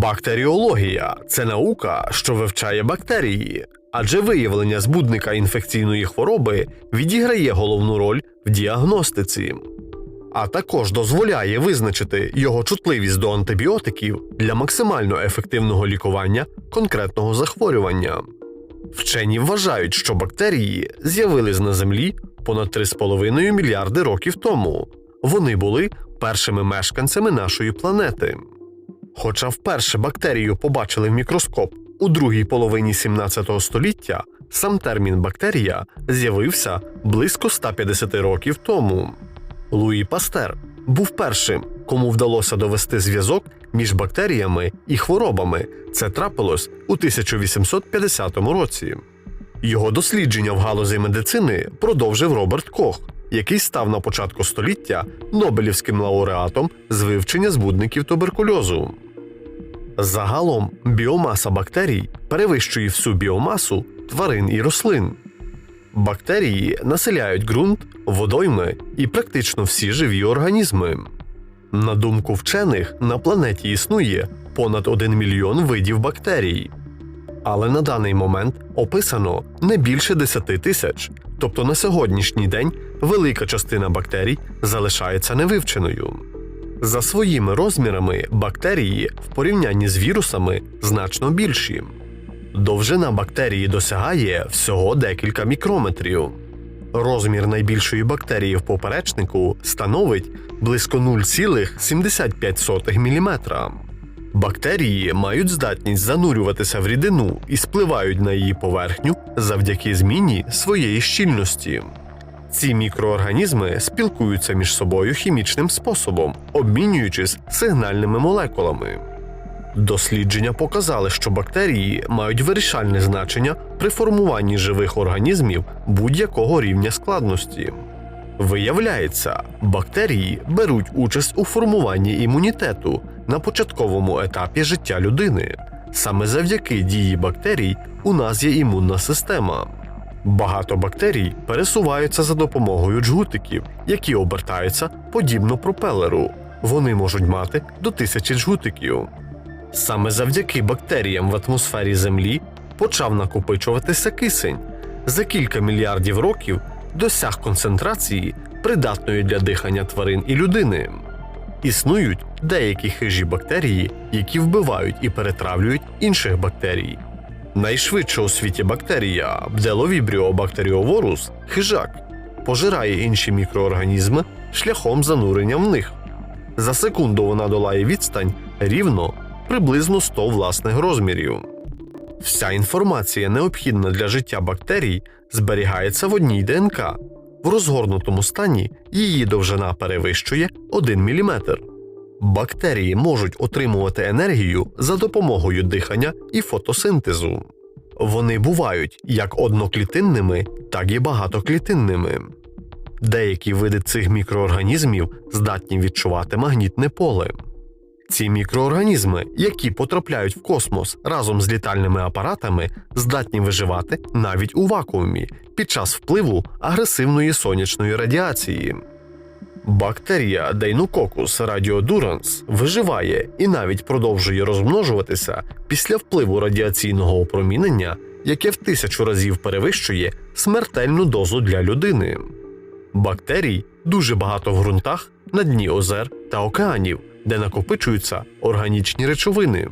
Бактеріологія це наука, що вивчає бактерії, адже виявлення збудника інфекційної хвороби відіграє головну роль в діагностиці, а також дозволяє визначити його чутливість до антибіотиків для максимально ефективного лікування конкретного захворювання. Вчені вважають, що бактерії з'явились на Землі понад 3,5 мільярди років тому. Вони були першими мешканцями нашої планети. Хоча вперше бактерію побачили в мікроскоп у другій половині 17 століття, сам термін бактерія з'явився близько 150 років тому. Луї Пастер був першим, кому вдалося довести зв'язок між бактеріями і хворобами. Це трапилось у 1850 році. Його дослідження в галузі медицини продовжив Роберт Кох, який став на початку століття Нобелівським лауреатом з вивчення збудників туберкульозу. Загалом біомаса бактерій перевищує всю біомасу тварин і рослин. Бактерії населяють ґрунт, водойми і практично всі живі організми. На думку вчених, на планеті існує понад 1 мільйон видів бактерій. Але на даний момент описано не більше 10 тисяч, тобто на сьогоднішній день велика частина бактерій залишається невивченою. За своїми розмірами бактерії в порівнянні з вірусами значно більші. Довжина бактерії досягає всього декілька мікрометрів. Розмір найбільшої бактерії в поперечнику становить близько 0,75 мм. Бактерії мають здатність занурюватися в рідину і спливають на її поверхню завдяки зміні своєї щільності. Ці мікроорганізми спілкуються між собою хімічним способом, обмінюючись сигнальними молекулами. Дослідження показали, що бактерії мають вирішальне значення при формуванні живих організмів будь-якого рівня складності. Виявляється, бактерії беруть участь у формуванні імунітету на початковому етапі життя людини. Саме завдяки дії бактерій у нас є імунна система. Багато бактерій пересуваються за допомогою джгутиків, які обертаються подібно пропелеру. Вони можуть мати до тисячі джгутиків. Саме завдяки бактеріям в атмосфері Землі почав накопичуватися кисень. За кілька мільярдів років досяг концентрації, придатної для дихання тварин і людини. Існують деякі хижі бактерії, які вбивають і перетравлюють інших бактерій. Найшвидша у світі бактерія bacteriovorus – хижак, пожирає інші мікроорганізми шляхом занурення в них. За секунду вона долає відстань рівно приблизно 100 власних розмірів. Вся інформація, необхідна для життя бактерій, зберігається в одній ДНК. В розгорнутому стані її довжина перевищує 1 мм. Бактерії можуть отримувати енергію за допомогою дихання і фотосинтезу. Вони бувають як одноклітинними, так і багатоклітинними. Деякі види цих мікроорганізмів здатні відчувати магнітне поле. Ці мікроорганізми, які потрапляють в космос разом з літальними апаратами, здатні виживати навіть у вакуумі під час впливу агресивної сонячної радіації. Бактерія Deinococcus radiodurans виживає і навіть продовжує розмножуватися після впливу радіаційного опромінення, яке в тисячу разів перевищує смертельну дозу для людини. Бактерій дуже багато в ґрунтах на дні озер та океанів, де накопичуються органічні речовини.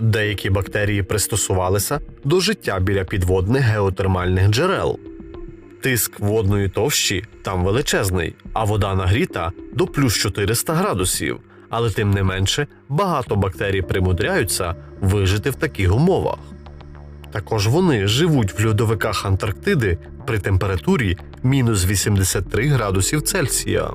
Деякі бактерії пристосувалися до життя біля підводних геотермальних джерел. Тиск водної товщі там величезний, а вода нагріта до плюс 400 градусів. Але тим не менше багато бактерій примудряються вижити в таких умовах. Також вони живуть в льодовиках Антарктиди при температурі мінус 83 градусів Цельсія.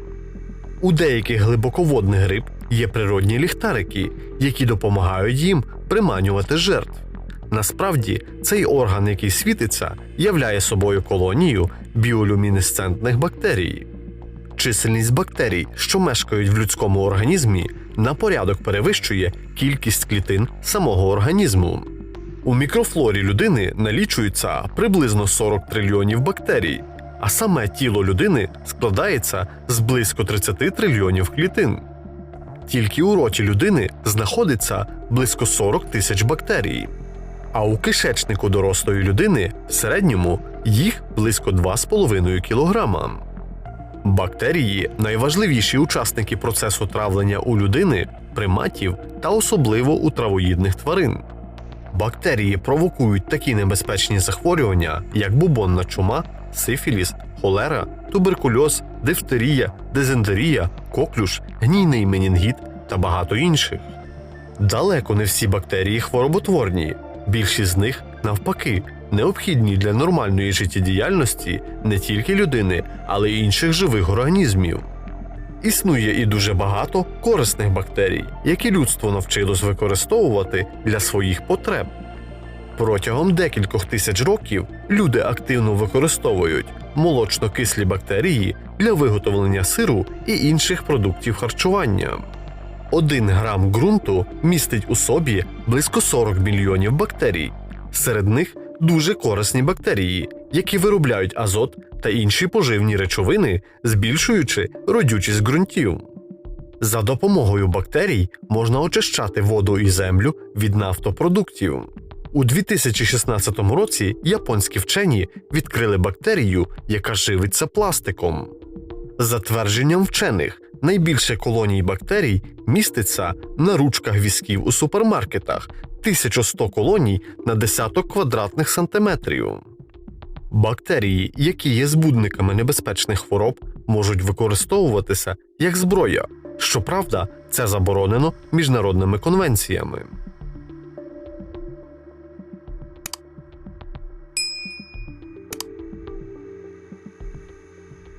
У деяких глибоководних риб є природні ліхтарики, які допомагають їм приманювати жертв. Насправді, цей орган, який світиться, являє собою колонію біолюмінесцентних бактерій. Чисельність бактерій, що мешкають в людському організмі, на порядок перевищує кількість клітин самого організму. У мікрофлорі людини налічується приблизно 40 трильйонів бактерій, а саме тіло людини складається з близько 30 трильйонів клітин. Тільки у роті людини знаходиться близько 40 тисяч бактерій, а у кишечнику дорослої людини в середньому їх близько 2,5 кілограма. Бактерії найважливіші учасники процесу травлення у людини, приматів та особливо у травоїдних тварин. Бактерії провокують такі небезпечні захворювання, як бубонна чума, сифіліс, холера, туберкульоз, дифтерія, дизентерія, коклюш, гнійний менінгіт та багато інших. Далеко не всі бактерії хвороботворні. Більшість з них, навпаки, необхідні для нормальної життєдіяльності не тільки людини, але й інших живих організмів. Існує і дуже багато корисних бактерій, які людство навчилось використовувати для своїх потреб. Протягом декількох тисяч років люди активно використовують молочно-кислі бактерії для виготовлення сиру і інших продуктів харчування. Один грам ґрунту містить у собі близько 40 мільйонів бактерій. Серед них дуже корисні бактерії, які виробляють азот та інші поживні речовини, збільшуючи родючість ґрунтів. За допомогою бактерій можна очищати воду і землю від нафтопродуктів. У 2016 році японські вчені відкрили бактерію, яка живиться пластиком. За твердженням вчених, найбільше колоній бактерій міститься на ручках візків у супермаркетах 1100 колоній на десяток квадратних сантиметрів. Бактерії, які є збудниками небезпечних хвороб, можуть використовуватися як зброя. Щоправда, це заборонено міжнародними конвенціями.